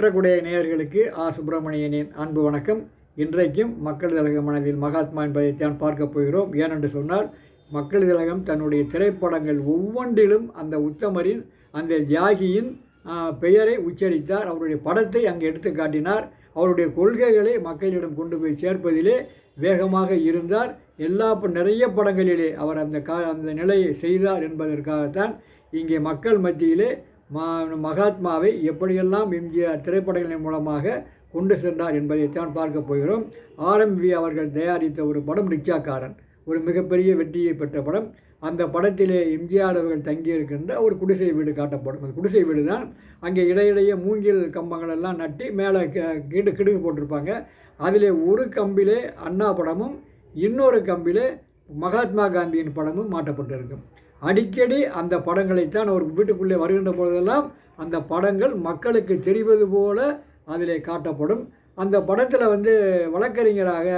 மற்றக்குடைய நேயர்களுக்கு ஆ. சுப்பிரமணியனின் அன்பு வணக்கம். இன்றைக்கும் மக்கள் திலக மனதில் மகாத்மா என்பதைத்தான் பார்க்க போகிறோம். ஏனென்று சொன்னால் மக்கள் திலகம் தன்னுடைய திரைப்படங்கள் ஒவ்வொன்றிலும் அந்த உத்தமரின் அந்த தியாகியின் பெயரை உச்சரித்தார். அவருடைய படத்தை அங்கே எடுத்து காட்டினார். அவருடைய கொள்கைகளை மக்களிடம் கொண்டு போய் சேர்ப்பதிலே வேகமாக இருந்தார். எல்லா நிறைய படங்களிலே அவர் அந்த கா அந்த நிலையை செய்தார் என்பதற்காகத்தான் இங்கே மக்கள் மத்தியிலே மகாத்மாவை எப்படியெல்லாம் எம்ஜிஆர் திரைப்படங்களின் மூலமாக கொண்டு சென்றார் என்பதைத்தான் பார்க்க போகிறோம். ஆர்எம்வி அவர்கள் தயாரித்த ஒரு படம் ரிக்ஷாக்காரன் ஒரு மிகப்பெரிய வெற்றியை பெற்ற படம். அந்த படத்திலே எம்ஜிஆர் அவர்கள் தங்கியிருக்கின்ற ஒரு குடிசை வீடு காட்டப்படும். அந்த குடிசை வீடு தான் அங்கே இடையிடையே மூங்கில் கம்பங்கள் எல்லாம் நட்டி மேலே கிடு கிடுகு போட்டிருப்பாங்க. அதிலே ஒரு கம்பிலே அண்ணா படமும் இன்னொரு கம்பிலே மகாத்மா காந்தியின் படமும் மாட்டப்பட்டிருக்கும் அடிக்கடி அந்த படங்களைத்தான் அவர் வீட்டுக்குள்ளே வருகின்ற பொழுதெல்லாம் அந்த படங்கள் மக்களுக்கு தெரிவது போல அதில் காட்டப்படும். அந்த படத்தில் வந்து வழக்கறிஞராக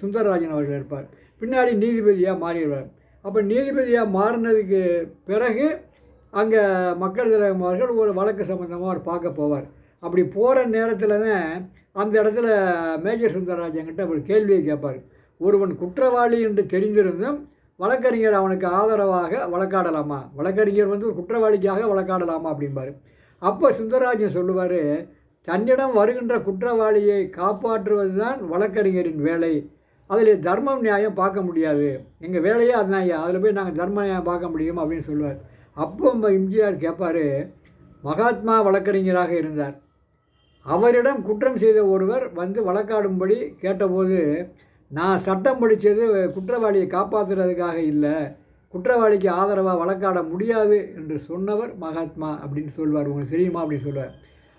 சுந்தரராஜன் அவர்கள் இருப்பார். பின்னாடி நீதிபதியாக மாறிடுவார் அப்போ நீதிபதியாக மாறினதுக்கு பிறகு அங்கே மக்கள் திலகம் அவர்கள் ஒரு வழக்கு சம்மந்தமாக அவர் பார்க்க போவார். அப்படி போகிற நேரத்தில் தான் அந்த இடத்துல மேஜர் சுந்தரராஜன் கிட்ட ஒரு கேள்வியை கேட்பார். ஒருவன் குற்றவாளி என்று தெரிந்திருந்தும் வழக்கறிஞர் அவனுக்கு ஆதரவாக வழக்காடலாமா? வழக்கறிஞர் வந்து ஒரு குற்றவாளிக்காக வழக்காடலாமா அப்படிம்பாரு. அப்போ சுந்தரராஜன் சொல்லுவார் தன்னிடம் வருகின்ற குற்றவாளியை காப்பாற்றுவது தான் வழக்கறிஞரின் வேலை. அதில் தர்மம் நியாயம் பார்க்க முடியாது. எங்கள் வேலையே அதுதான் ஐயா. அதில் போய் நாங்கள் தர்ம நியாயம் பார்க்க முடியும் அப்படின்னு சொல்லுவார். அப்போ நம்ம எம்ஜிஆர் கேட்பார் மகாத்மா வழக்கறிஞராக இருந்தார். அவரிடம் குற்றம் செய்த ஒருவர் வந்து வழக்காடும்படி கேட்டபோது நான் சட்டம் படித்தது குற்றவாளியை காப்பாற்றுறதுக்காக இல்லை. குற்றவாளிக்கு ஆதரவாக வழக்காட முடியாது என்று சொன்னவர் மகாத்மா அப்படின்னு சொல்வார். உங்களுக்கு தெரியுமா அப்படின்னு சொல்லுவார்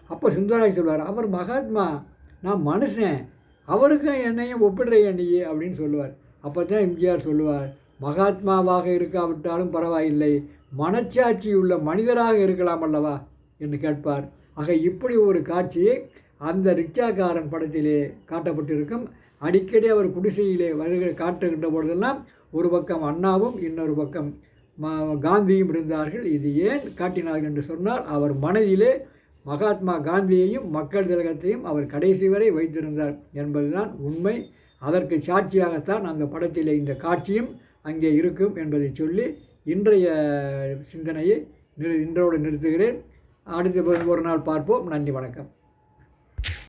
அப்போ சுந்தராஜ் சொல்வார் அவர் மகாத்மா நான் மனுஷன். அவருக்கும் என்னையும் ஒப்பிடுறேன் நீ அப்படின்னு சொல்லுவார். அப்போ தான் எம்ஜிஆர் சொல்லுவார் மகாத்மாவாக இருக்காவிட்டாலும் பரவாயில்லை. மனச்சாட்சி உள்ள மனிதராக இருக்கலாம் அல்லவா? என்று கேட்பார். ஆக இப்படி ஒரு காட்சியை அந்த ரிக்ஷாக்காரன் படத்திலே காட்டப்பட்டிருக்கும். அடிக்கடி அவர் குடிசையிலே வருகிற காட்டுகின்ற பொழுதெல்லாம் ஒரு பக்கம் அண்ணாவும் இன்னொரு பக்கம் காந்தியும் இருந்தார்கள். இது ஏன் காட்டினார்கள் என்று சொன்னால் அவர் மனதிலே மகாத்மா காந்தியையும் மக்கள் திலகத்தையும் அவர் கடைசி வரை வைத்திருந்தார் என்பதுதான் உண்மை. அதற்கு சாட்சியாகத்தான் அந்த படத்திலே இந்த காட்சியும் அங்கே இருக்கும் என்பதை சொல்லி இன்றைய சிந்தனையை நிறு இன்றோடு நிறுத்துகிறேன். அடுத்த ஒரு நாள் பார்ப்போம். நன்றி வணக்கம்.